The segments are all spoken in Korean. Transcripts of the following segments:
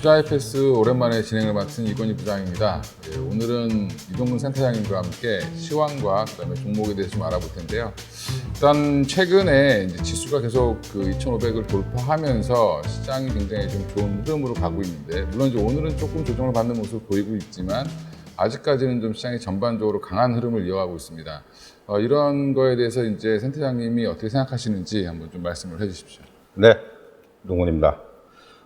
투자의 패스 오랜만에 진행을 맡은 이건희 부장입니다. 예, 오늘은 이동근 센터장님과 함께 시황과 그다음에 종목에 대해서 좀 알아볼 텐데요. 일단 최근에 지수가 계속 그 2,500을 돌파하면서 시장이 굉장히 좀 좋은 흐름으로 가고 있는데 물론 이제 오늘은 조금 조정을 받는 모습을 보이고 있지만 아직까지는 좀 시장이 전반적으로 강한 흐름을 이어가고 있습니다. 어, 이런 거에 대해서 이제 센터장님이 어떻게 생각하시는지 한번 좀 말씀을 해주십시오. 네, 동훈입니다.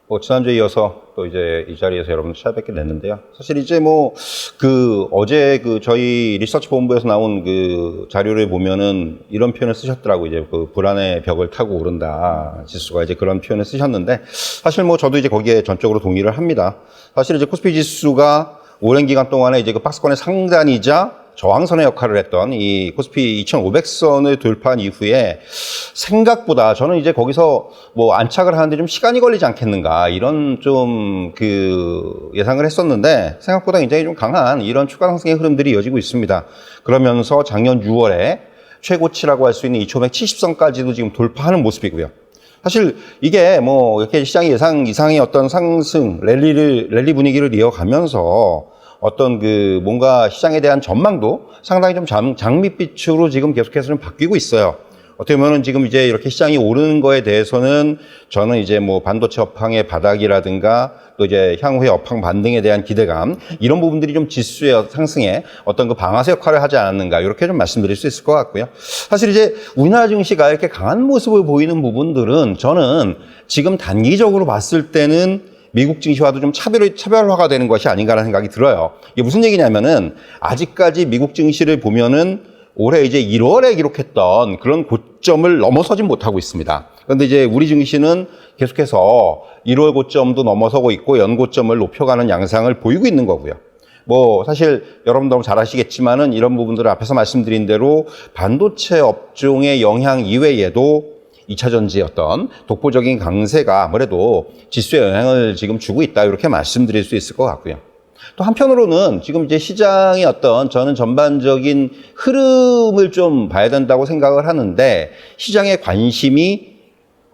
뭐 지난주에 이어서 또 이제 이 자리에서 여러분 찾아뵙게 됐는데요. 사실 이제 뭐 그 어제 그 저희 리서치 본부에서 나온 그 자료를 보면은 이런 표현을 쓰셨더라고 이제 그 불안의 벽을 타고 오른다 지수가 이제 그런 표현을 쓰셨는데 사실 뭐 저도 이제 거기에 전적으로 동의를 합니다. 사실 이제 코스피 지수가 오랜 기간 동안에 이제 그 박스권의 상단이자 저항선의 역할을 했던 이 코스피 2500선을 돌파한 이후에 생각보다 저는 이제 거기서 뭐 안착을 하는데 좀 시간이 걸리지 않겠는가 이런 좀 그 예상을 했었는데 생각보다 굉장히 좀 강한 이런 추가 상승의 흐름들이 이어지고 있습니다. 그러면서 작년 6월에 최고치라고 할 수 있는 2570선까지도 지금 돌파하는 모습이고요. 사실 이게 뭐 이렇게 시장 예상 이상의 어떤 상승 랠리를 랠리 분위기를 이어가면서 어떤 그 뭔가 시장에 대한 전망도 상당히 좀 장, 장밋빛으로 지금 계속해서 좀 바뀌고 있어요. 어떻게 보면은 지금 이제 이렇게 시장이 오르는 거에 대해서는 저는 이제 뭐 반도체 업황의 바닥이라든가 또 이제 향후의 업황 반등에 대한 기대감 이런 부분들이 좀 지수의 상승에 어떤 그 방아쇠 역할을 하지 않았는가 이렇게 좀 말씀드릴 수 있을 것 같고요. 사실 이제 우리나라 증시가 이렇게 강한 모습을 보이는 부분들은 저는 지금 단기적으로 봤을 때는 미국 증시와도 좀 차별, 차별화가 되는 것이 아닌가라는 생각이 들어요. 이게 무슨 얘기냐면은 아직까지 미국 증시를 보면은 올해 이제 1월에 기록했던 그런 고점을 넘어서진 못하고 있습니다. 그런데 이제 우리 증시는 계속해서 1월 고점도 넘어서고 있고 연 고점을 높여가는 양상을 보이고 있는 거고요. 뭐 사실 여러분도 잘 아시겠지만은 이런 부분들을 앞에서 말씀드린 대로 반도체 업종의 영향 이외에도 2차 전지의 어떤 독보적인 강세가 아무래도 지수에 영향을 지금 주고 있다 이렇게 말씀드릴 수 있을 것 같고요. 또 한편으로는 지금 이제 시장의 어떤 저는 전반적인 흐름을 좀 봐야 된다고 생각을 하는데 시장의 관심이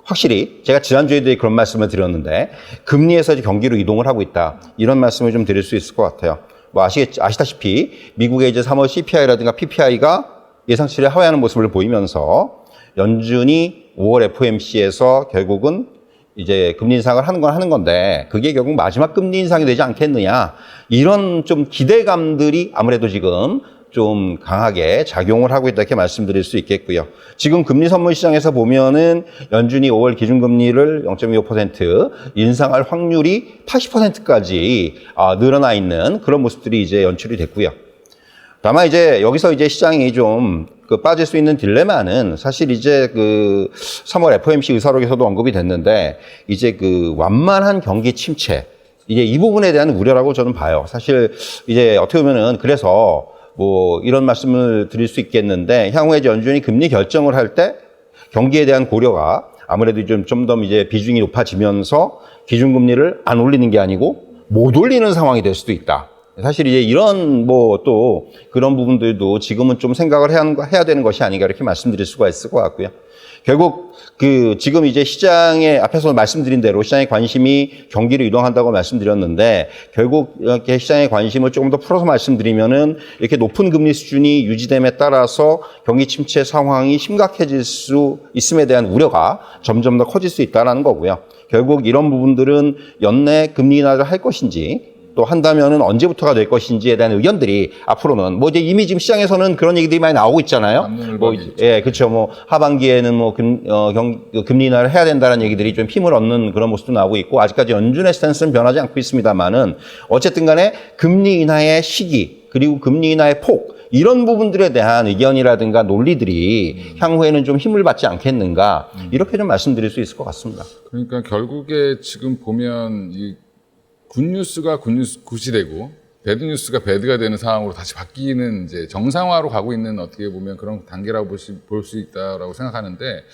확실히 제가 지난주에도 그런 말씀을 드렸는데 금리에서 경기로 이동을 하고 있다 이런 말씀을 좀 드릴 수 있을 것 같아요. 뭐 아시겠 아시다시피 미국의 이제 3월 CPI라든가 PPI가 예상치를 하회하는 모습을 보이면서 연준이 5월 FOMC에서 결국은 이제 금리 인상을 하는 건 하는 건데 그게 결국 마지막 금리 인상이 되지 않겠느냐 이런 좀 기대감들이 아무래도 지금 좀 강하게 작용을 하고 있다 이렇게 말씀드릴 수 있겠고요. 지금 금리 선물 시장에서 보면은 연준이 5월 기준금리를 0.25% 인상할 확률이 80%까지 아, 늘어나 있는 그런 모습들이 이제 연출이 됐고요. 다만 이제 여기서 이제 시장이 좀 그 빠질 수 있는 딜레마는 사실 이제 그 3월 FOMC 의사록에서도 언급이 됐는데 이제 그 완만한 경기 침체 이제 이 부분에 대한 우려라고 저는 봐요. 사실 이제 어떻게 보면은 그래서 뭐 이런 말씀을 드릴 수 있겠는데 향후에 연준이 금리 결정을 할 때 경기에 대한 고려가 아무래도 좀 좀 더 이제 비중이 높아지면서 기준금리를 안 올리는 게 아니고 못 올리는 상황이 될 수도 있다. 사실 이제 이런 뭐 또 그런 부분들도 지금은 좀 생각을 해야, 해야 되는 것이 아닌가 이렇게 말씀드릴 수가 있을 것 같고요. 결국 그 지금 이제 시장에 앞에서 말씀드린 대로 시장의 관심이 경기로 이동한다고 말씀드렸는데 결국 이렇게 시장의 관심을 조금 더 풀어서 말씀드리면은 이렇게 높은 금리 수준이 유지됨에 따라서 경기 침체 상황이 심각해질 수 있음에 대한 우려가 점점 더 커질 수 있다라는 거고요. 결국 이런 부분들은 연내 금리 인하를 할 것인지 또 한다면은 언제부터가 될 것인지에 대한 의견들이 앞으로는 뭐 이제 이미 지금 시장에서는 그런 얘기들이 많이 나오고 있잖아요. 뭐 예, 그렇죠. 뭐 하반기에는 뭐 금, 어, 경, 그 금리 인하를 해야 된다는 얘기들이 좀 힘을 얻는 그런 모습도 나오고 있고 아직까지 연준의 스탠스는 변하지 않고 있습니다만은 어쨌든 간에 금리 인하의 시기 그리고 금리 인하의 폭 이런 부분들에 대한 의견이라든가 논리들이 향후에는 좀 힘을 받지 않겠는가 이렇게 좀 말씀드릴 수 있을 것 같습니다. 그러니까 결국에 지금 보면 이 굿뉴스가 굿뉴스 굿이 되고 배드뉴스가 배드가 되는 상황으로 다시 바뀌는 이제 정상화로 가고 있는 어떻게 보면 그런 단계라고 볼 수 있다라고 생각하는데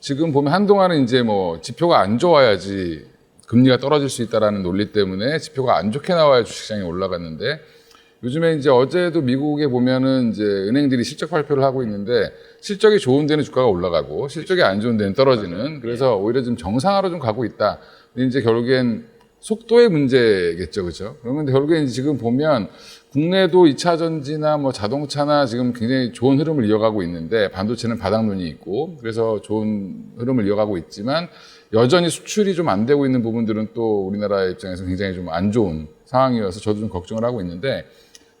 지금 보면 한동안은 이제 뭐 지표가 안 좋아야지 금리가 떨어질 수 있다라는 논리 때문에 지표가 안 좋게 나와야 주식시장이 올라갔는데 요즘에 이제 어제도 미국에 보면은 이제 은행들이 실적 발표를 하고 있는데 실적이 좋은 데는 주가가 올라가고 실적이 안 좋은 데는 떨어지는 그래서 오히려 좀 정상화로 좀 가고 있다. 근데 이제 결국엔 속도의 문제겠죠, 그죠? 그러면 이제 지금 보면 국내도 2차 전지나 뭐 자동차나 지금 굉장히 좋은 흐름을 이어가고 있는데 반도체는 바닥론이 있고 그래서 좋은 흐름을 이어가고 있지만 여전히 수출이 좀 안 되고 있는 부분들은 또 우리나라 입장에서 굉장히 좀 안 좋은 상황이어서 저도 좀 걱정을 하고 있는데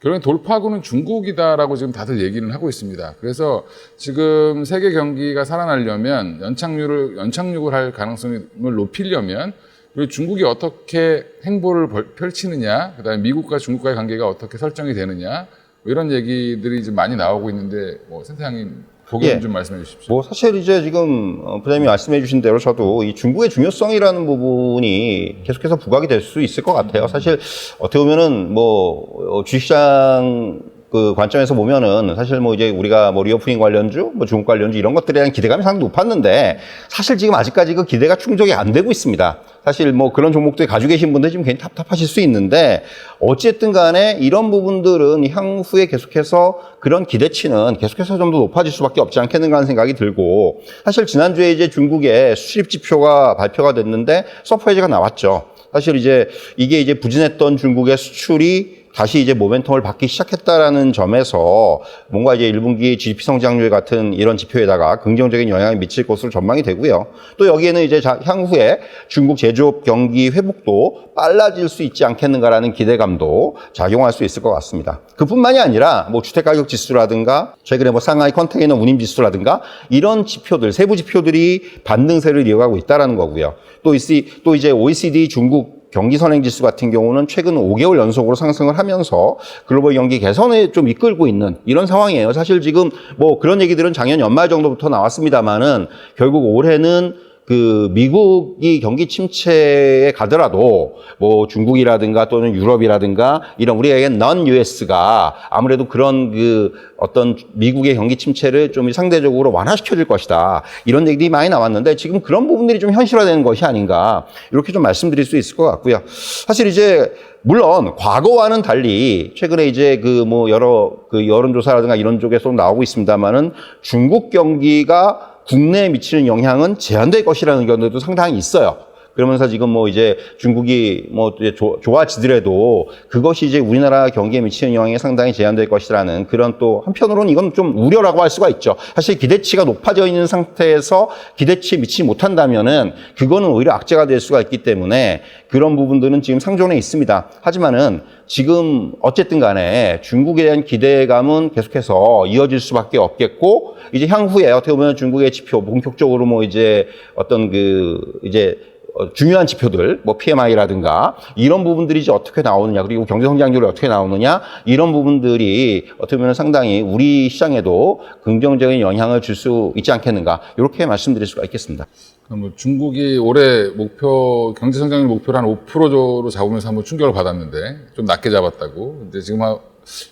결국엔 돌파구는 중국이다라고 지금 다들 얘기를 하고 있습니다. 그래서 지금 세계 경기가 살아나려면 연착륙을 연착륙을 할 가능성을 높이려면 그리고 중국이 어떻게 행보를 벌- 펼치느냐, 그다음에 미국과 중국과의 관계가 어떻게 설정이 되느냐 뭐 이런 얘기들이 좀 많이 나오고 있는데 뭐 센터장님 보기엔 예. 좀 말씀해 주십시오. 뭐 사실 이제 지금 어, 부장님이 말씀해 주신 대로 저도 이 중국의 중요성이라는 부분이 계속해서 부각이 될 수 있을 것 같아요. 사실 어떻게 보면은 뭐 어, 주식시장 그 관점에서 보면은 사실 뭐 이제 우리가 뭐 리오프닝 관련주, 뭐 중국 관련주 이런 것들에 대한 기대감이 상당히 높았는데 사실 지금 아직까지 그 기대가 충족이 안 되고 있습니다. 사실 뭐 그런 종목들 가지고 계신 분들 지금 괜히 답답하실 수 있는데 어쨌든 간에 이런 부분들은 향후에 계속해서 그런 기대치는 계속해서 좀 더 높아질 수밖에 없지 않겠는가 하는 생각이 들고 사실 지난주에 이제 중국의 수출입 지표가 발표가 됐는데 서프라이즈가 나왔죠. 사실 이제 이게 이제 부진했던 중국의 수출이 다시 이제 모멘텀을 받기 시작했다라는 점에서 뭔가 이제 1분기 GDP 성장률 같은 이런 지표에다가 긍정적인 영향을 미칠 것으로 전망이 되고요. 또 여기에는 이제 자- 향후에 중국 제조업 경기 회복도 빨라질 수 있지 않겠는가라는 기대감도 작용할 수 있을 것 같습니다. 그뿐만이 아니라 뭐 주택 가격 지수라든가 최근에 뭐 상하이 컨테이너 운임 지수라든가 이런 지표들 세부 지표들이 반등세를 이어가고 있다라는 거고요. 또, 이, 또 이제 OECD 중국 경기 선행 지수 같은 경우는 최근 5개월 연속으로 상승을 하면서 글로벌 경기 개선에 좀 이끌고 있는 이런 상황이에요. 사실 지금 뭐 그런 얘기들은 작년 연말 정도부터 나왔습니다만은 결국 올해는 그 미국이 경기 침체에 가더라도 뭐 중국이라든가 또는 유럽이라든가 이런 우리에겐 넌 US가 아무래도 그런 그 어떤 미국의 경기 침체를 좀 상대적으로 완화시켜 줄 것이다. 이런 얘기들이 많이 나왔는데 지금 그런 부분들이 좀 현실화되는 것이 아닌가 이렇게 좀 말씀드릴 수 있을 것 같고요. 사실 이제 물론 과거와는 달리 최근에 이제 그 뭐 여러 그 여론조사라든가 이런 쪽에서 나오고 있습니다만은 중국 경기가 국내에 미치는 영향은 제한될 것이라는 의견들도 상당히 있어요. 그러면서 지금 뭐 이제 중국이 뭐 조- 좋아지더라도 그것이 이제 우리나라 경기에 미치는 영향이 상당히 제한될 것이라는 그런 또 한편으로는 이건 좀 우려라고 할 수가 있죠. 사실 기대치가 높아져 있는 상태에서 기대치에 미치지 못한다면은 그거는 오히려 악재가 될 수가 있기 때문에 그런 부분들은 지금 상존해 있습니다. 하지만은 지금 어쨌든 간에 중국에 대한 기대감은 계속해서 이어질 수밖에 없겠고 이제 향후에 어떻게 보면 중국의 지표 본격적으로 뭐 이제 어떤 그 이제 어, 중요한 지표들, 뭐 PMI라든가 이런 부분들이 이제 어떻게 나오느냐, 그리고 경제 성장률이 어떻게 나오느냐 이런 부분들이 어떻게 보면 상당히 우리 시장에도 긍정적인 영향을 줄 수 있지 않겠는가 이렇게 말씀드릴 수가 있겠습니다. 뭐 중국이 올해 목표 경제 성장률 목표를 한 5%로 잡으면서 한번 충격을 받았는데 좀 낮게 잡았다고. 근데 지금 한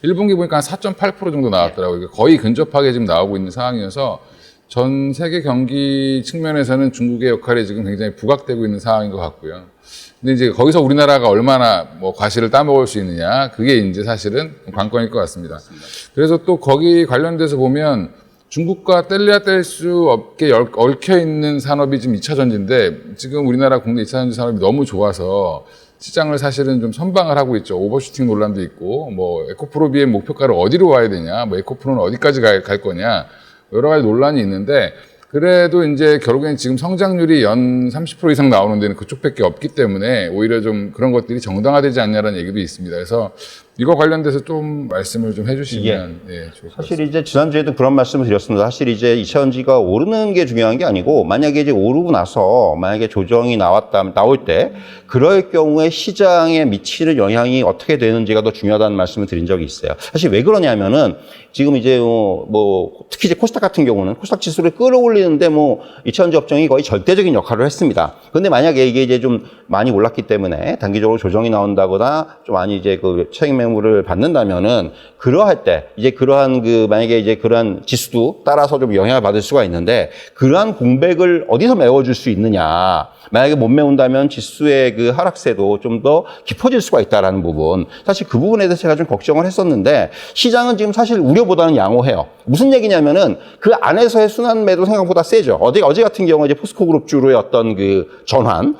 1분기 보니까 한 4.8% 정도 나왔더라고요. 거의 근접하게 지금 나오고 있는 상황이어서 전 세계 경기 측면에서는 중국의 역할이 지금 굉장히 부각되고 있는 상황인 것 같고요. 근데 이제 거기서 우리나라가 얼마나 뭐 과실을 따먹을 수 있느냐 그게 이제 사실은 관건일 것 같습니다. 그래서 또 거기 관련돼서 보면 중국과 뗄래야 뗄 수 없게 열- 얽혀 있는 산업이 지금 2차 전지인데 지금 우리나라 국내 2차 전지 산업이 너무 좋아서 시장을 사실은 좀 선방을 하고 있죠. 오버슈팅 논란도 있고 뭐 에코프로비의 목표가를 어디로 와야 되냐, 뭐 에코프로는 어디까지 갈, 갈 거냐 여러 가지 논란이 있는데 그래도 이제 결국엔 지금 성장률이 연 30% 이상 나오는 데는 그쪽밖에 없기 때문에 오히려 좀 그런 것들이 정당화되지 않냐라는 얘기도 있습니다. 그래서 이거 관련돼서 좀 말씀을 좀 해주시면 예, 좋을 것. 사실 이제 지난주에도 그런 말씀을 드렸습니다. 사실 이제 이차전지가 오르는 게 중요한 게 아니고 만약에 이제 오르고 나서 만약에 조정이 나왔다 나올 때 그럴 경우에 시장에 미치는 영향이 어떻게 되는지가 더 중요하다는 말씀을 드린 적이 있어요. 사실 왜 그러냐면은 지금 이제 뭐, 뭐 특히 이제 코스닥 같은 경우는 코스닥 지수를 끌어올리는데 뭐 이차전지 업종이 거의 절대적인 역할을 했습니다. 근데 만약에 이게 이제 좀 많이 올랐기 때문에 단기적으로 조정이 나온다거나 좀 많이 이제 그 차익 매물을 받는다면은 그러할 때 이제 그러한 그 만약에 이제 그러한 지수도 따라서 좀 영향을 받을 수가 있는데 그러한 공백을 어디서 메워줄 수 있느냐. 만약에 못 메운다면 지수의 그 하락세도 좀 더 깊어질 수가 있다라는 부분. 사실 그 부분에 대해서 제가 좀 걱정을 했었는데 시장은 지금 사실 우려보다는 양호해요. 무슨 얘기냐면은 그 안에서의 순환 매도 생각보다 세죠. 어제, 어제 같은 경우 이제 포스코 그룹주로의 어떤 그 전환,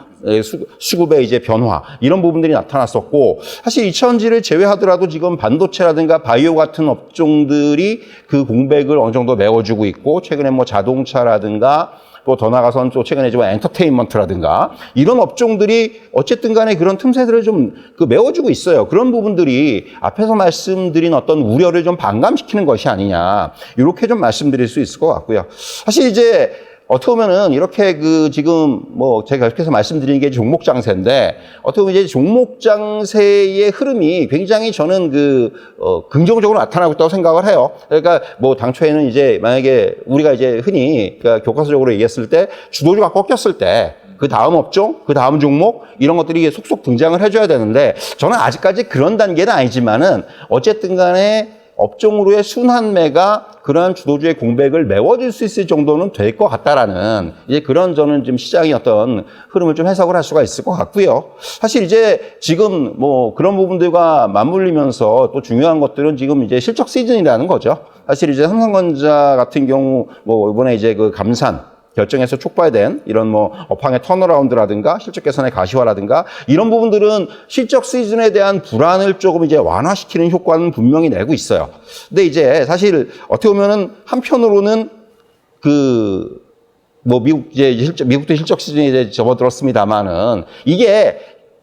수급의 이제 변화 이런 부분들이 나타났었고 사실 2차전지를 제외하더라도 지금 반도체라든가 바이오 같은 업종들이 그 공백을 어느 정도 메워주고 있고 최근에 뭐 자동차라든가 또더 나가서는 또 최근에 좀 엔터테인먼트라든가 이런 업종들이 어쨌든 간에 그런 틈새들을 좀 그 메워주고 있어요. 그런 부분들이 앞에서 말씀드린 어떤 우려를 좀 반감시키는 것이 아니냐. 이렇게 좀 말씀드릴 수 있을 것 같고요. 사실 이제 어떻게 보면은 이렇게 그 지금 뭐 제가 계속해서 말씀드리는 게 종목 장세인데 어떻게 보면 이제 종목 장세의 흐름이 굉장히 저는 그 어, 긍정적으로 나타나고 있다고 생각을 해요. 그러니까 뭐 당초에는 이제 만약에 우리가 이제 흔히 그러니까 교과서적으로 얘기했을 때 주도주가 꺾였을 때 그 다음 업종, 그 다음 종목 이런 것들이 속속 등장을 해줘야 되는데 저는 아직까지 그런 단계는 아니지만은 어쨌든 간에 업종으로의 순환매가 그러한 주도주의 공백을 메워줄 수 있을 정도는 될 것 같다라는 이제 그런 저는 지금 시장의 어떤 흐름을 좀 해석을 할 수가 있을 것 같고요. 사실 이제 지금 뭐 그런 부분들과 맞물리면서 또 중요한 것들은 지금 이제 실적 시즌이라는 거죠. 사실 이제 삼성전자 같은 경우 뭐 이번에 이제 그 감산 결정에서 촉발된 이런 뭐 업황의 턴어라운드라든가 실적 개선의 가시화라든가 이런 부분들은 실적 시즌에 대한 불안을 조금 이제 완화시키는 효과는 분명히 내고 있어요. 근데 이제 사실 어떻게 보면은 한편으로는 그 뭐 미국 이제 실적 미국도 실적 시즌이 이제 접어들었습니다만은 이게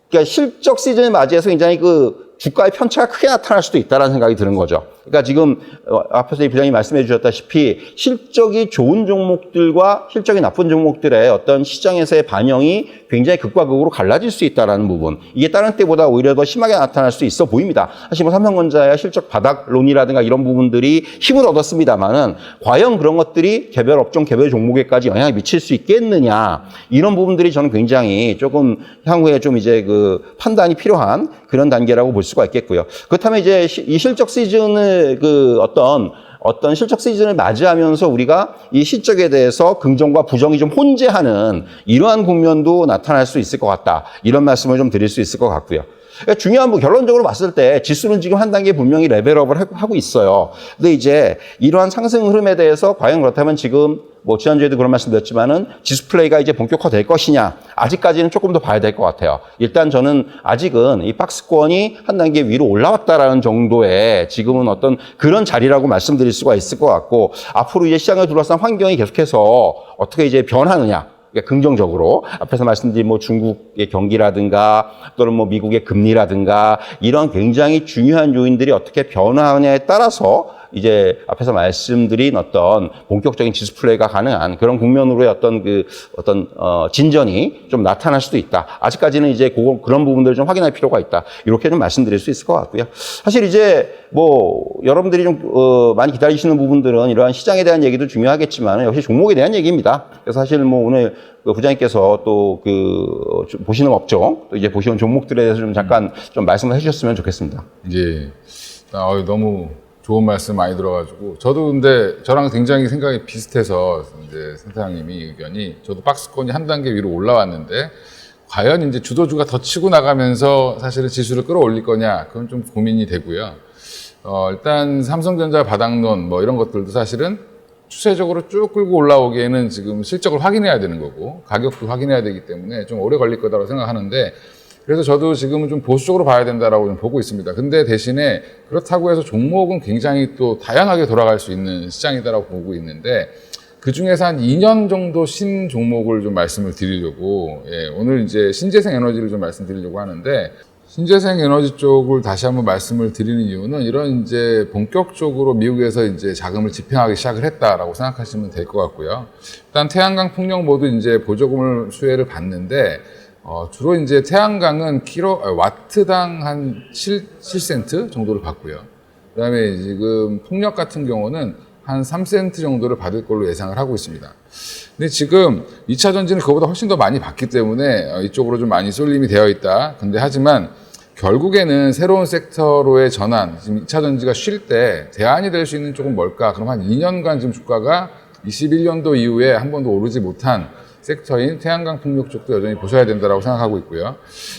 그러니까 실적 시즌을 맞이해서 굉장히 그 주가의 편차가 크게 나타날 수도 있다는 생각이 드는 거죠. 그러니까 지금 어, 앞에서 이 부장님 말씀해 주셨다시피 실적이 좋은 종목들과 실적이 나쁜 종목들의 어떤 시장에서의 반영이 굉장히 극과 극으로 갈라질 수 있다는 부분. 이게 다른 때보다 오히려 더 심하게 나타날 수 있어 보입니다. 사실 뭐 삼성전자의 실적 바닥론이라든가 이런 부분들이 힘을 얻었습니다만은 과연 그런 것들이 개별 업종, 개별 종목에까지 영향을 미칠 수 있겠느냐 이런 부분들이 저는 굉장히 조금 향후에 좀 이제 그 판단이 필요한 그런 단계라고 볼 수가 있겠고요. 그렇다면 이제 시- 이 실적 시즌을 그 어떤 어떤 실적 시즌을 맞이하면서 우리가 이 실적에 대해서 긍정과 부정이 좀 혼재하는 이러한 국면도 나타날 수 있을 것 같다. 이런 말씀을 좀 드릴 수 있을 것 같고요. 그러니까 중요한 뭐 결론적으로 봤을 때 지수는 지금 한 단계 분명히 레벨업을 하- 하고 있어요. 근데 이제 이러한 상승 흐름에 대해서 과연 그렇다면 지금 뭐 지난주에도 그런 말씀 드렸지만은 지수 플레이가 이제 본격화될 것이냐 아직까지는 조금 더 봐야 될 것 같아요. 일단 저는 아직은 이 박스권이 한 단계 위로 올라왔다라는 정도의 지금은 어떤 그런 자리라고 말씀드릴 수가 있을 것 같고 앞으로 이제 시장을 둘러싼 환경이 계속해서 어떻게 이제 변하느냐 그러니까 긍정적으로 앞에서 말씀드린 뭐 중국의 경기라든가 또는 뭐 미국의 금리라든가 이런 굉장히 중요한 요인들이 어떻게 변화하느냐에 따라서 이제 앞에서 말씀드린 어떤 본격적인 지수 플레이가 가능한 그런 국면으로의 어떤 그 어떤 어 진전이 좀 나타날 수도 있다. 아직까지는 이제 그거 그런 부분들을 좀 확인할 필요가 있다. 이렇게 좀 말씀드릴 수 있을 것 같고요. 사실 이제 뭐 여러분들이 좀 어, 많이 기다리시는 부분들은 이러한 시장에 대한 얘기도 중요하겠지만 역시 종목에 대한 얘기입니다. 그래서 사실 뭐 오늘 그 부장님께서 또 그 보시는 업종 또 이제 보시는 종목들에 대해서 좀 잠깐 좀 말씀을 해주셨으면 좋겠습니다. 예. 아, 너무 좋은 말씀 많이 들어가지고 저도 근데 저랑 굉장히 생각이 비슷해서 이제 센터장님이 의견이 저도 박스권이 한 단계 위로 올라왔는데 과연 이제 주도주가 더 치고 나가면서 사실은 지수를 끌어올릴 거냐 그건 좀 고민이 되고요. 어, 일단 삼성전자 바닥론 뭐 이런 것들도 사실은 추세적으로 쭉 끌고 올라오기에는 지금 실적을 확인해야 되는 거고 가격도 확인해야 되기 때문에 좀 오래 걸릴 거다라고 생각하는데 그래서 저도 지금은 좀 보수적으로 봐야 된다라고 좀 보고 있습니다. 근데 대신에 그렇다고 해서 종목은 굉장히 또 다양하게 돌아갈 수 있는 시장이다라고 보고 있는데 그 중에서 한 2년 정도 신 종목을 좀 말씀을 드리려고 예, 오늘 이제 신재생 에너지를 좀 말씀드리려고 하는데 신재생 에너지 쪽을 다시 한번 말씀을 드리는 이유는 이런 이제 본격적으로 미국에서 이제 자금을 집행하기 시작을 했다라고 생각하시면 될 것 같고요. 일단 태양광 풍력 모두 이제 보조금을 수혜를 받는데 어, 주로 이제 태양광은 키로 아, 와트당 한 7, 7센트 정도를 받고요. 그다음에 지금 풍력 같은 경우는 한 3센트 정도를 받을 걸로 예상을 하고 있습니다. 근데 지금 2차 전지는 그거보다 훨씬 더 많이 받기 때문에 어, 이쪽으로 좀 많이 쏠림이 되어 있다. 근데 하지만 결국에는 새로운 섹터로의 전환, 지금 2차 전지가 쉴 때 대안이 될 수 있는 쪽은 뭘까? 그럼 한 2년간 지금 주가가 21년도 이후에 한 번도 오르지 못한 섹터인 태양광 풍력 쪽도 여전히 보셔야 된다라고 생각하고 있고요.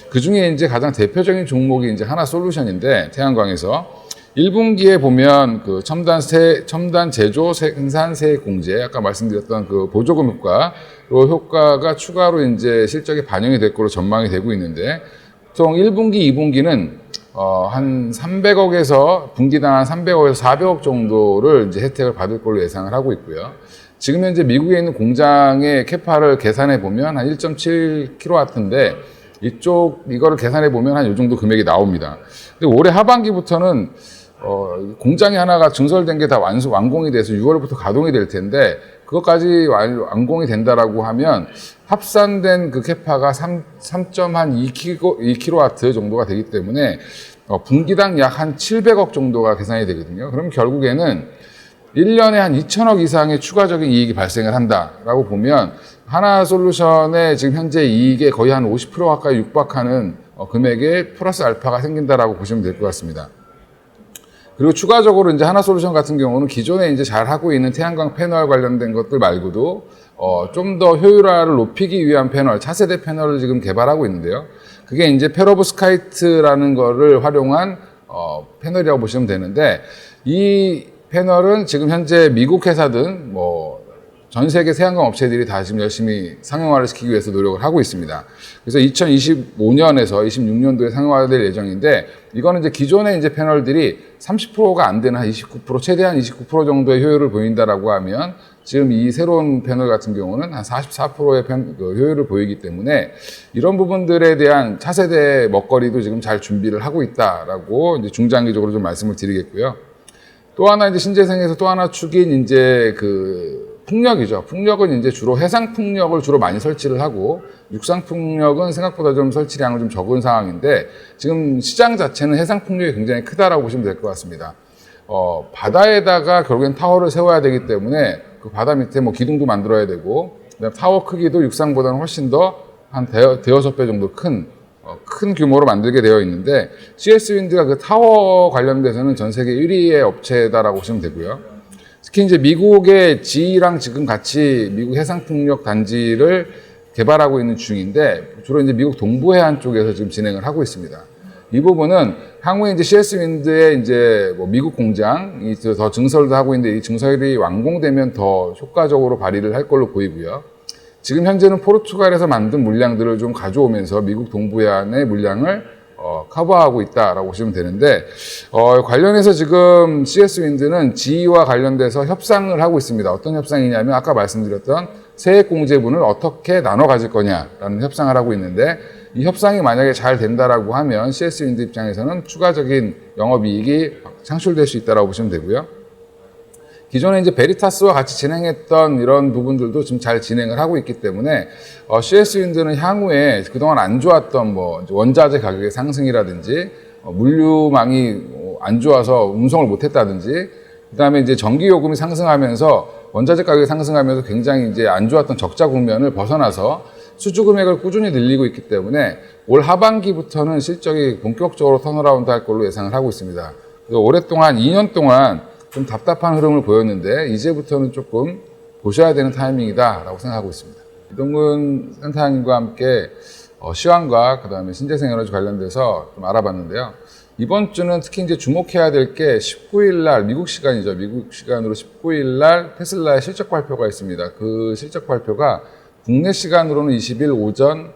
그 중에 이제 가장 대표적인 종목이 이제 하나 솔루션인데 태양광에서 1분기에 보면 그 첨단 세, 첨단 제조 생산 세액 공제, 아까 말씀드렸던 그 보조금 효과로 효과가 추가로 이제 실적에 반영이 될 거로 전망이 되고 있는데, 보통 1분기, 2분기는 어, 한 300억에서 분기당 한 300억에서 400억 정도를 이제 혜택을 받을 걸로 예상을 하고 있고요. 지금 현재 미국에 있는 공장의 캐파를 계산해 보면 한 1.7kW인데 이쪽 이거를 계산해 보면 한 이 정도 금액이 나옵니다. 근데 올해 하반기부터는 어, 공장이 하나가 증설된 게 다 완수 완공이 돼서 6월부터 가동이 될 텐데 그것까지 완, 완공이 된다라고 하면 합산된 그 캐파가 3, 3.2kW 정도가 되기 때문에 어, 분기당 약 한 700억 정도가 계산이 되거든요. 그럼 결국에는 1년에 한 2천억 이상의 추가적인 이익이 발생을 한다라고 보면 하나 솔루션의 지금 현재 이익의 거의 한 50% 가까이 육박하는 어, 금액의 플러스 알파가 생긴다라고 보시면 될 것 같습니다. 그리고 추가적으로 이제 하나 솔루션 같은 경우는 기존에 이제 잘 하고 있는 태양광 패널 관련된 것들 말고도 어, 좀 더 효율화를 높이기 위한 패널, 차세대 패널을 지금 개발하고 있는데요. 그게 이제 페로브스카이트라는 거를 활용한 어, 패널이라고 보시면 되는데 이 패널은 지금 현재 미국 회사든 뭐전 세계 태양광 업체들이 다 지금 열심히 상용화를 시키기 위해서 노력을 하고 있습니다. 그래서 2025년에서 26년도에 상용화될 예정인데 이거는 이제 기존의 이제 패널들이 30%가 안한29% 최대한 29% 정도의 효율을 보인다라고 하면 지금 이 새로운 패널 같은 경우는 한 44%의 효율을 보이기 때문에 이런 부분들에 대한 차세대 먹거리도 지금 잘 준비를 하고 있다라고 이제 중장기적으로 좀 말씀을 드리겠고요. 또 하나 이제 신재생에서 또 하나 축인 이제 그 풍력이죠. 풍력은 이제 주로 해상 풍력을 주로 많이 설치를 하고 육상 풍력은 생각보다 좀 설치량은 좀 적은 상황인데 지금 시장 자체는 해상 풍력이 굉장히 크다라고 보시면 될 것 같습니다. 어, 바다에다가 결국엔 타워를 세워야 되기 때문에 그 바다 밑에 뭐 기둥도 만들어야 되고 타워 크기도 육상보다는 훨씬 더 한 대여섯 배 정도 큰 어, 큰 규모로 만들게 되어 있는데 CS 윈드가 그 타워 관련돼서는 전 세계 1위의 업체다라고 보시면 되고요. 특히 이제 미국의 GE랑 지금 같이 미국 해상풍력 단지를 개발하고 있는 중인데 주로 이제 미국 동부 해안 쪽에서 지금 진행을 하고 있습니다. 이 부분은 향후에 이제 CS 윈드의 이제 뭐 미국 공장이 더 증설도 하고 있는데 이 증설이 완공되면 더 효과적으로 발휘를 할 걸로 보이고요. 지금 현재는 포르투갈에서 만든 물량들을 좀 가져오면서 미국 동부 해안의 물량을 어, 커버하고 있다라고 보시면 되는데 어, 관련해서 지금 CS 윈드는 GE와 관련돼서 협상을 하고 있습니다. 어떤 협상이냐면 아까 말씀드렸던 세액 공제분을 어떻게 나눠 가질 거냐라는 협상을 하고 있는데 이 협상이 만약에 잘 된다라고 하면 CS 윈드 입장에서는 추가적인 영업 이익이 창출될 수 있다라고 보시면 되고요. 기존에 이제 베리타스와 같이 진행했던 이런 부분들도 지금 잘 진행을 하고 있기 때문에 어, CS 윈드는 향후에 그동안 안 좋았던 뭐 원자재 가격의 상승이라든지 어, 물류망이 어, 안 좋아서 운송을 못했다든지 그다음에 이제 전기 요금이 상승하면서 원자재 가격이 상승하면서 굉장히 이제 안 좋았던 적자 국면을 벗어나서 수주 금액을 꾸준히 늘리고 있기 때문에 올 하반기부터는 실적이 본격적으로 턴어라운드 할 걸로 예상을 하고 있습니다. 그래서 오랫동안 2년 동안 좀 답답한 흐름을 보였는데 이제부터는 조금 보셔야 되는 타이밍이다라고 생각하고 있습니다. 이동근 센터장님과 함께 어, 시황과 그다음에 신재생 에너지 관련돼서 좀 알아봤는데요. 이번 주는 특히 이제 주목해야 될 게 19일 날 미국 시간이죠. 미국 시간으로 19일 날 테슬라의 실적 발표가 있습니다. 그 실적 발표가 국내 시간으로는 20일 오전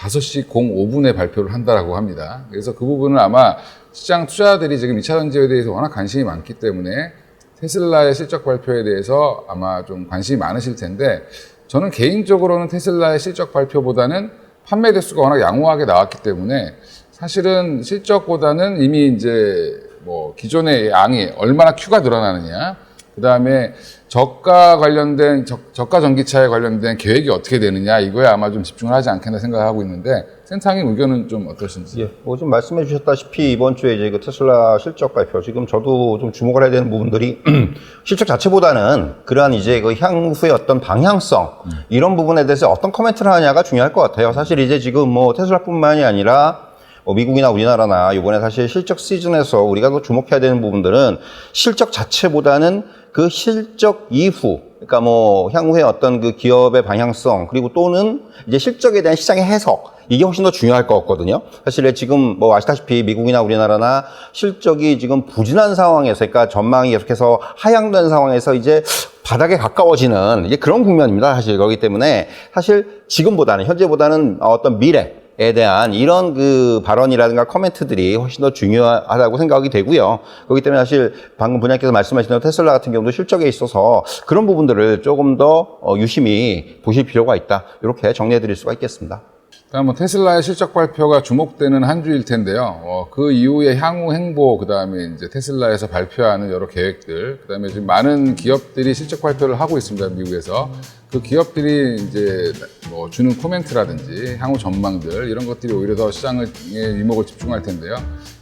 5시 05분에 발표를 한다라고 합니다. 그래서 그 부분은 아마 시장 투자들이 지금 2차 전지에 대해서 워낙 관심이 많기 때문에 테슬라의 실적 발표에 대해서 아마 좀 관심이 많으실 텐데 저는 개인적으로는 테슬라의 실적 발표보다는 판매 대수가 워낙 양호하게 나왔기 때문에 사실은 실적보다는 이미 이제 뭐 기존의 양이 얼마나 큐가 늘어나느냐 그 다음에 저가 관련된 저, 저가 전기차에 관련된 계획이 어떻게 되느냐 이거에 아마 좀 집중을 하지 않겠나 생각하고 있는데 센터님 의견은 좀 어떠신지? 예, 뭐좀 말씀해 주셨다시피 이번 주에 이제 그 테슬라 실적 발표 지금 저도 좀 주목을 해야 되는 부분들이 실적 자체보다는 그러한 이제 그 향후의 어떤 방향성 이런 부분에 대해서 어떤 코멘트를 하냐가 중요할 것 같아요. 사실 이제 지금 뭐 테슬라뿐만이 아니라 뭐 미국이나 우리나라나 이번에 사실 실적 시즌에서 우리가 더 주목해야 되는 부분들은 실적 자체보다는 그 실적 이후 그러니까 뭐 향후에 어떤 그 기업의 방향성 그리고 또는 이제 실적에 대한 시장의 해석 이게 훨씬 더 중요할 것 같거든요. 사실 지금 뭐 아시다시피 미국이나 우리나라나 실적이 지금 부진한 상황에서 그러니까 전망이 계속해서 하향된 상황에서 이제 바닥에 가까워지는 이제 그런 국면입니다. 사실 그렇기 때문에 사실 지금보다는 현재보다는 어떤 미래 에 대한 이런 그 발언이라든가 코멘트들이 훨씬 더 중요하다고 생각이 되고요. 그렇기 때문에 사실 방금 분야께서 말씀하신 테슬라 같은 경우도 실적에 있어서 그런 부분들을 조금 더 어, 유심히 보실 필요가 있다. 이렇게 정리해 드릴 수가 있겠습니다. 일단 뭐 테슬라의 실적 발표가 주목되는 한 주일 텐데요. 어, 그 이후에 향후 행보, 그 다음에 이제 테슬라에서 발표하는 여러 계획들, 그 다음에 지금 많은 기업들이 실적 발표를 하고 있습니다. 미국에서. 그 기업들이 이제 뭐 주는 코멘트라든지 향후 전망들 이런 것들이 오히려 더 시장에 이목을 집중할 텐데요.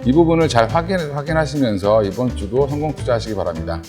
이 부분을 잘 확인, 확인하시면서 이번 주도 성공 투자하시기 바랍니다.